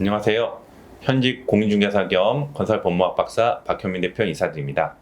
안녕하세요. 현직 공인중개사 겸 건설 법무학 박사 박현민 대표 인사드립니다.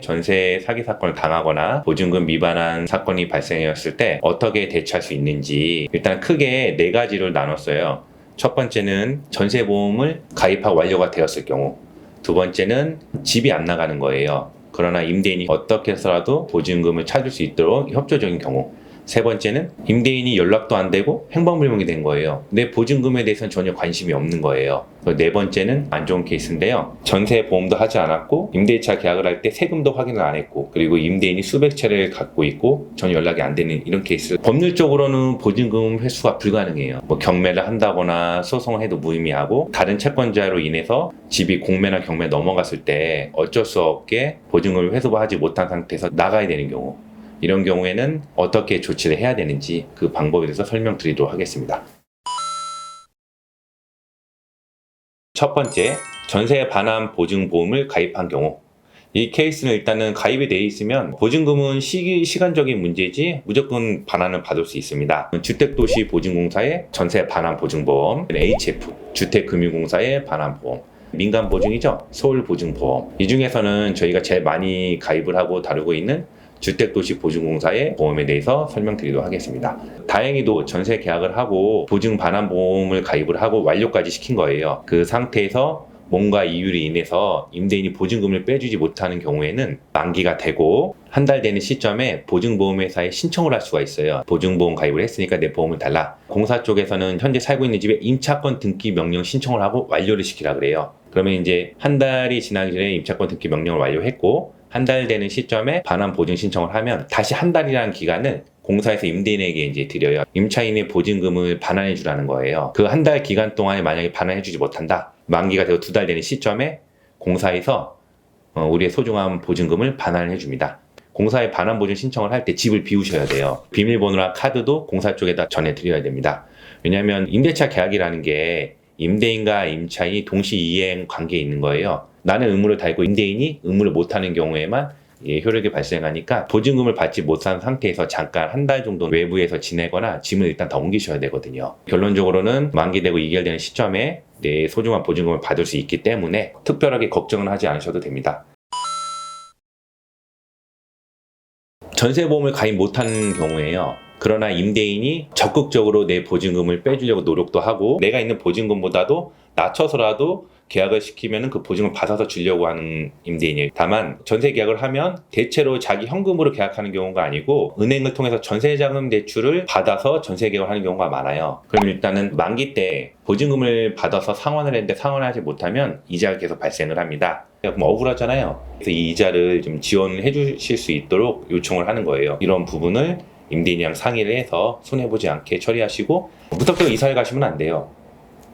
전세 사기 사건을 당하거나 보증금 미반환 사건이 발생했을 때 어떻게 대처할 수 있는지 일단 크게 네 가지를 나눴어요. 첫 번째는 전세 보험을 가입하고 완료가 되었을 경우, 두 번째는 집이 안 나가는 거예요. 그러나 임대인이 어떻게 해서라도 보증금을 찾을 수 있도록 협조적인 경우, 세 번째는 임대인이 연락도 안 되고 행방불명이 된 거예요. 내 보증금에 대해서는 전혀 관심이 없는 거예요. 그리고 네 번째는 안 좋은 케이스인데요. 전세 보험도 하지 않았고 임대차 계약을 할 때 세금도 확인을 안 했고 그리고 임대인이 수백 채를 갖고 있고 전혀 연락이 안 되는 이런 케이스. 법률적으로는 보증금 회수가 불가능해요. 뭐 경매를 한다거나 소송을 해도 무의미하고 다른 채권자로 인해서 집이 공매나 경매 넘어갔을 때 어쩔 수 없게 보증금을 회수하지 못한 상태에서 나가야 되는 경우. 이런 경우에는 어떻게 조치를 해야 되는지 그 방법에 대해서 설명드리도록 하겠습니다. 첫 번째, 전세 반환 보증 보험을 가입한 경우. 이 케이스는 일단은 가입이 돼 있으면 보증금은 시기, 시간적인 문제지 무조건 반환을 받을 수 있습니다. 주택도시 보증공사의 전세 반환 보증보험, HF, 주택금융공사의 반환 보험, 민간 보증이죠. 서울 보증보험. 이 중에서는 저희가 제일 많이 가입을 하고 다루고 있는 주택도시보증공사의 보험에 대해서 설명드리도록 하겠습니다. 다행히도 전세 계약을 하고 보증 반환 보험을 가입을 하고 완료까지 시킨 거예요. 그 상태에서 뭔가 이유로 인해서 임대인이 보증금을 빼주지 못하는 경우에는 만기가 되고 한 달 되는 시점에 보증보험회사에 신청을 할 수가 있어요. 보증보험 가입을 했으니까 내 보험을 달라. 공사 쪽에서는 현재 살고 있는 집에 임차권 등기 명령 신청을 하고 완료를 시키라 그래요. 그러면 이제 한 달이 지나기 전에 임차권 등기 명령을 완료했고 한 달 되는 시점에 반환 보증 신청을 하면 다시 한 달이라는 기간을 공사에서 임대인에게 이제 드려요. 임차인의 보증금을 반환해 주라는 거예요. 그 한 달 기간 동안에 만약에 반환해 주지 못한다. 만기가 되고 두 달 되는 시점에 공사에서 어, 우리의 소중한 보증금을 반환해 줍니다. 공사에 반환 보증 신청을 할 때 집을 비우셔야 돼요. 비밀번호나 카드도 공사 쪽에다 전해드려야 됩니다. 왜냐하면 임대차 계약이라는 게 임대인과 임차인이 동시 이행 관계에 있는 거예요. 나는 의무를 다하고 임대인이 의무를 못하는 경우에만 예, 효력이 발생하니까 보증금을 받지 못한 상태에서 잠깐 한 달 정도 외부에서 지내거나 짐을 일단 다 옮기셔야 되거든요. 결론적으로는 만기되고 2개월되는 시점에 내 소중한 보증금을 받을 수 있기 때문에 특별하게 걱정은 하지 않으셔도 됩니다. 전세보험을 가입 못하는 경우에요. 그러나 임대인이 적극적으로 내 보증금을 빼주려고 노력도 하고 내가 있는 보증금보다도 낮춰서라도 계약을 시키면 그 보증을 받아서 주려고 하는 임대인이에요. 다만 전세 계약을 하면 대체로 자기 현금으로 계약하는 경우가 아니고 은행을 통해서 전세자금 대출을 받아서 전세 계약을 하는 경우가 많아요. 그럼 일단은 만기 때 보증금을 받아서 상환을 했는데 상환을 하지 못하면 이자가 계속 발생을 합니다. 그럼 억울하잖아요. 그래서 이 이자를 좀 지원을 해주실 수 있도록 요청을 하는 거예요. 이런 부분을 임대인이랑 상의를 해서 손해보지 않게 처리하시고 무턱대고 이사를 가시면 안 돼요.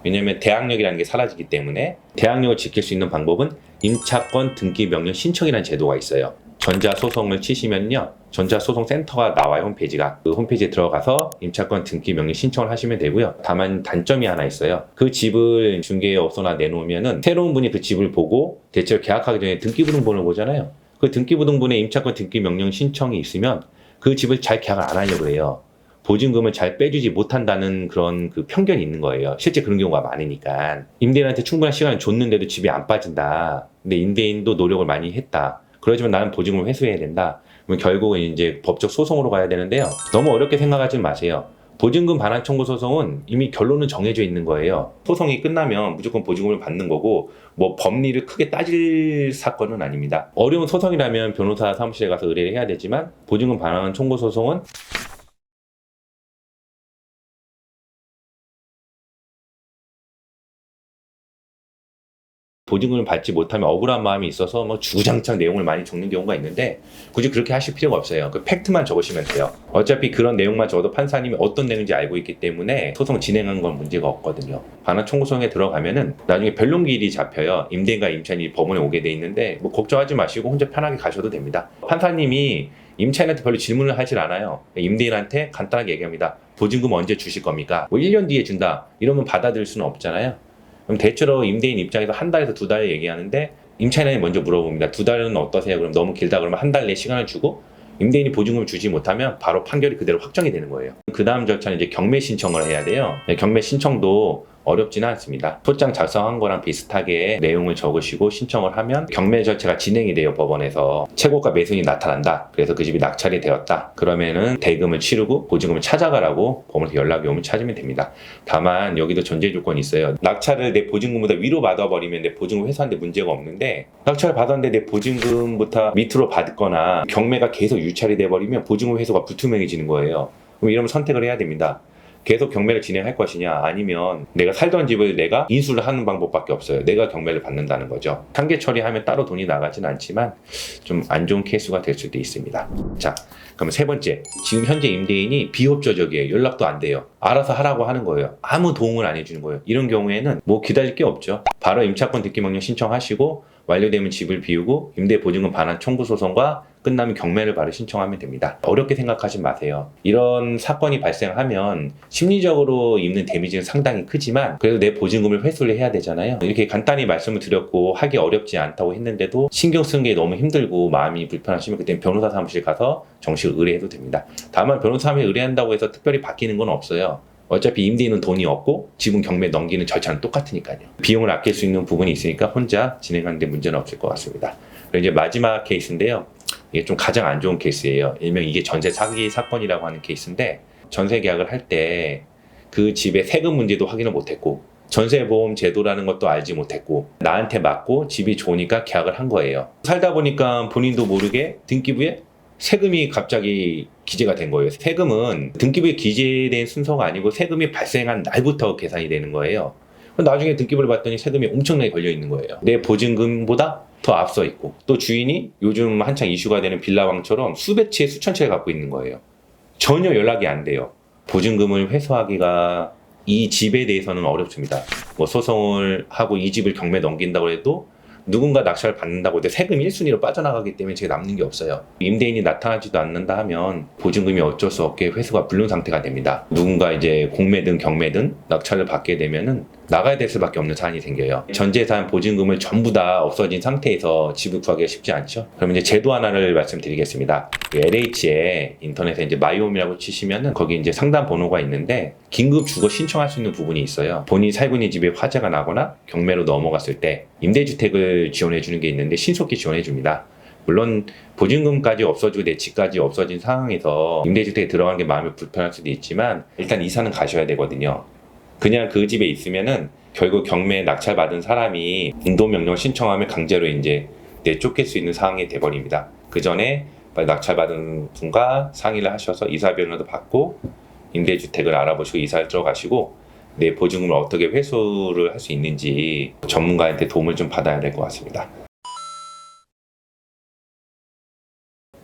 왜냐면 대항력이라는 게 사라지기 때문에 대항력을 지킬 수 있는 방법은 임차권 등기 명령 신청이라는 제도가 있어요. 전자소송을 치시면요. 전자소송 센터가 나와요, 홈페이지가. 그 홈페이지에 들어가서 임차권 등기 명령 신청을 하시면 되고요. 다만 단점이 하나 있어요. 그 집을 중개업소나 내놓으면은 새로운 분이 그 집을 보고 대체로 계약하기 전에 등기부등본을 보잖아요. 그 등기부등본에 임차권 등기 명령 신청이 있으면 그 집을 잘 계약을 안 하려고 해요. 보증금을 잘 빼주지 못한다는 그런 그 편견이 있는 거예요. 실제 그런 경우가 많으니까. 임대인한테 충분한 시간을 줬는데도 집이 안 빠진다. 근데 임대인도 노력을 많이 했다. 그러지만 나는 보증금을 회수해야 된다. 그럼 결국은 이제 법적 소송으로 가야 되는데요. 너무 어렵게 생각하지 마세요. 보증금 반환 청구 소송은 이미 결론은 정해져 있는 거예요. 소송이 끝나면 무조건 보증금을 받는 거고 뭐 법리를 크게 따질 사건은 아닙니다. 어려운 소송이라면 변호사 사무실에 가서 의뢰를 해야 되지만 보증금 반환 청구 소송은 보증금을 받지 못하면 억울한 마음이 있어서 뭐 주구장창 내용을 많이 적는 경우가 있는데 굳이 그렇게 하실 필요가 없어요. 그 팩트만 적으시면 돼요. 어차피 그런 내용만 적어도 판사님이 어떤 내용인지 알고 있기 때문에 소송 진행하는 건 문제가 없거든요. 반환 청구 소송에 들어가면은 나중에 변론기일이 잡혀요. 임대인과 임차인이 법원에 오게 돼 있는데 뭐 걱정하지 마시고 혼자 편하게 가셔도 됩니다. 판사님이 임차인한테 별로 질문을 하질 않아요. 임대인한테 간단하게 얘기합니다. 보증금 언제 주실 겁니까? 뭐 1년 뒤에 준다. 이러면 받아들일 수는 없잖아요. 그럼 대체로 임대인 입장에서 한 달에서 두 달 얘기하는데 임차인이 먼저 물어봅니다. 두 달은 어떠세요? 그럼 너무 길다 그러면 한 달 내 시간을 주고 임대인이 보증금을 주지 못하면 바로 판결이 그대로 확정이 되는 거예요. 그 다음 절차는 이제 경매 신청을 해야 돼요. 네, 경매 신청도 어렵지는 않습니다. 소장 작성한 거랑 비슷하게 내용을 적으시고 신청을 하면 경매 절차가 진행이 돼요 법원에서 최고가 매수인이 나타난다. 그래서 그 집이 낙찰이 되었다. 그러면은 대금을 치르고 보증금을 찾아가라고 법원에서 연락이 오면 찾으면 됩니다. 다만 여기도 전제 조건이 있어요. 낙찰을 내 보증금보다 위로 받아버리면 내 보증금 회수하는데 문제가 없는데 낙찰을 받았는데 내 보증금부터 밑으로 받거나 경매가 계속 유찰이 돼버리면 보증금 회수가 불투명해지는 거예요. 그럼 이러면 선택을 해야 됩니다. 계속 경매를 진행할 것이냐 아니면 내가 살던 집을 내가 인수를 하는 방법밖에 없어요. 내가 경매를 받는다는 거죠. 상계 처리하면 따로 돈이 나가진 않지만 좀 안 좋은 케이스가 될 수도 있습니다. 자, 그럼 세 번째. 지금 현재 임대인이 비협조적이에요. 연락도 안 돼요. 알아서 하라고 하는 거예요. 아무 도움을 안 해주는 거예요. 이런 경우에는 뭐 기다릴 게 없죠. 바로 임차권 듣기 명령 신청하시고 완료되면 집을 비우고 임대 보증금 반환 청구 소송과 끝나면 경매를 바로 신청하면 됩니다. 어렵게 생각하지 마세요. 이런 사건이 발생하면 심리적으로 입는 데미지는 상당히 크지만 그래도 내 보증금을 회수를 해야 되잖아요. 이렇게 간단히 말씀을 드렸고 하기 어렵지 않다고 했는데도 신경 쓰는 게 너무 힘들고 마음이 불편하시면 그때는 변호사 사무실 가서 정식 의뢰해도 됩니다. 다만 변호사 사무실 의뢰한다고 해서 특별히 바뀌는 건 없어요. 어차피 임대인은 돈이 없고 지분 경매 넘기는 절차는 똑같으니까요. 비용을 아낄 수 있는 부분이 있으니까 혼자 진행하는데 문제는 없을 것 같습니다. 그리고 이제 마지막 케이스인데요. 이게 좀 가장 안 좋은 케이스예요. 일명 이게 전세 사기 사건이라고 하는 케이스인데 전세 계약을 할 때 그 집의 세금 문제도 확인을 못했고 전세보험 제도라는 것도 알지 못했고 나한테 맞고 집이 좋으니까 계약을 한 거예요. 살다 보니까 본인도 모르게 등기부에 세금이 갑자기 기재가 된 거예요. 세금은 등기부에 기재된 순서가 아니고 세금이 발생한 날부터 계산이 되는 거예요. 나중에 등기부를 봤더니 세금이 엄청나게 걸려 있는 거예요. 내 보증금보다 더 앞서 있고 또 주인이 요즘 한창 이슈가 되는 빌라왕처럼 수백 채 수천 채를 갖고 있는 거예요. 전혀 연락이 안 돼요. 보증금을 회수하기가 이 집에 대해서는 어렵습니다. 뭐 소송을 하고 이 집을 경매 넘긴다고 해도 누군가 낙찰을 받는다고 해도 세금 1순위로 빠져나가기 때문에 제가 남는 게 없어요. 임대인이 나타나지도 않는다 하면 보증금이 어쩔 수 없게 회수가 불능 상태가 됩니다. 누군가 이제 공매든 경매든 낙찰을 받게 되면은 나가야 될 수밖에 없는 사안이 생겨요. 전 재산 보증금을 전부 다 없어진 상태에서 집을 구하기가 쉽지 않죠. 그럼 이제 제도 하나를 말씀드리겠습니다. 그 LH에 인터넷에 이제 마이홈이라고 치시면은 거기 이제 상담 번호가 있는데 긴급 주거 신청할 수 있는 부분이 있어요. 본인이 살고 있는 집에 화재가 나거나 경매로 넘어갔을 때 임대주택을 지원해 주는 게 있는데 신속히 지원해 줍니다. 물론 보증금까지 없어지고 내 집까지 없어진 상황에서 임대주택에 들어간 게 마음이 불편할 수도 있지만 일단 이사는 가셔야 되거든요. 그냥 그 집에 있으면은 결국 경매 낙찰 받은 사람이 운동 명령 신청하면 강제로 이제 내쫓길 수 있는 상황이 돼버립니다. 그 전에 빨리 낙찰 받은 분과 상의를 하셔서 이사 변호도 받고 임대주택을 알아보시고 이사를 들어가시고 내 보증금을 어떻게 회수를 할 수 있는지 전문가한테 도움을 좀 받아야 될 것 같습니다.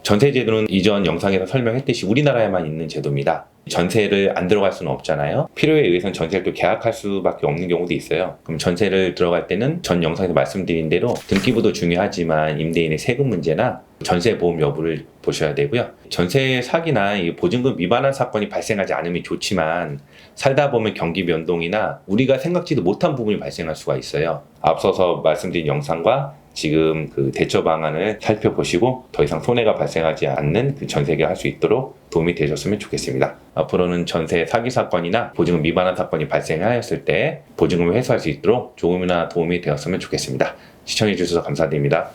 전세 제도는 이전 영상에서 설명했듯이 우리나라에만 있는 제도입니다. 전세를 안 들어갈 수는 없잖아요. 필요에 의해서는 전세를 또 계약할 수밖에 없는 경우도 있어요. 그럼 전세를 들어갈 때는 전 영상에서 말씀드린 대로 등기부도 중요하지만 임대인의 세금 문제나 전세 보험 여부를 보셔야 되고요. 전세 사기나 이 보증금 위반한 사건이 발생하지 않으면 좋지만 살다 보면 경기 변동이나 우리가 생각지도 못한 부분이 발생할 수가 있어요. 앞서서 말씀드린 영상과 지금 그 대처 방안을 살펴보시고 더 이상 손해가 발생하지 않는 그 전세계 할 수 있도록 도움이 되셨으면 좋겠습니다. 앞으로는 전세 사기 사건이나 보증금 위반한 사건이 발생하였을 때 보증금을 회수할 수 있도록 조금이나 도움이 되었으면 좋겠습니다. 시청해 주셔서 감사드립니다.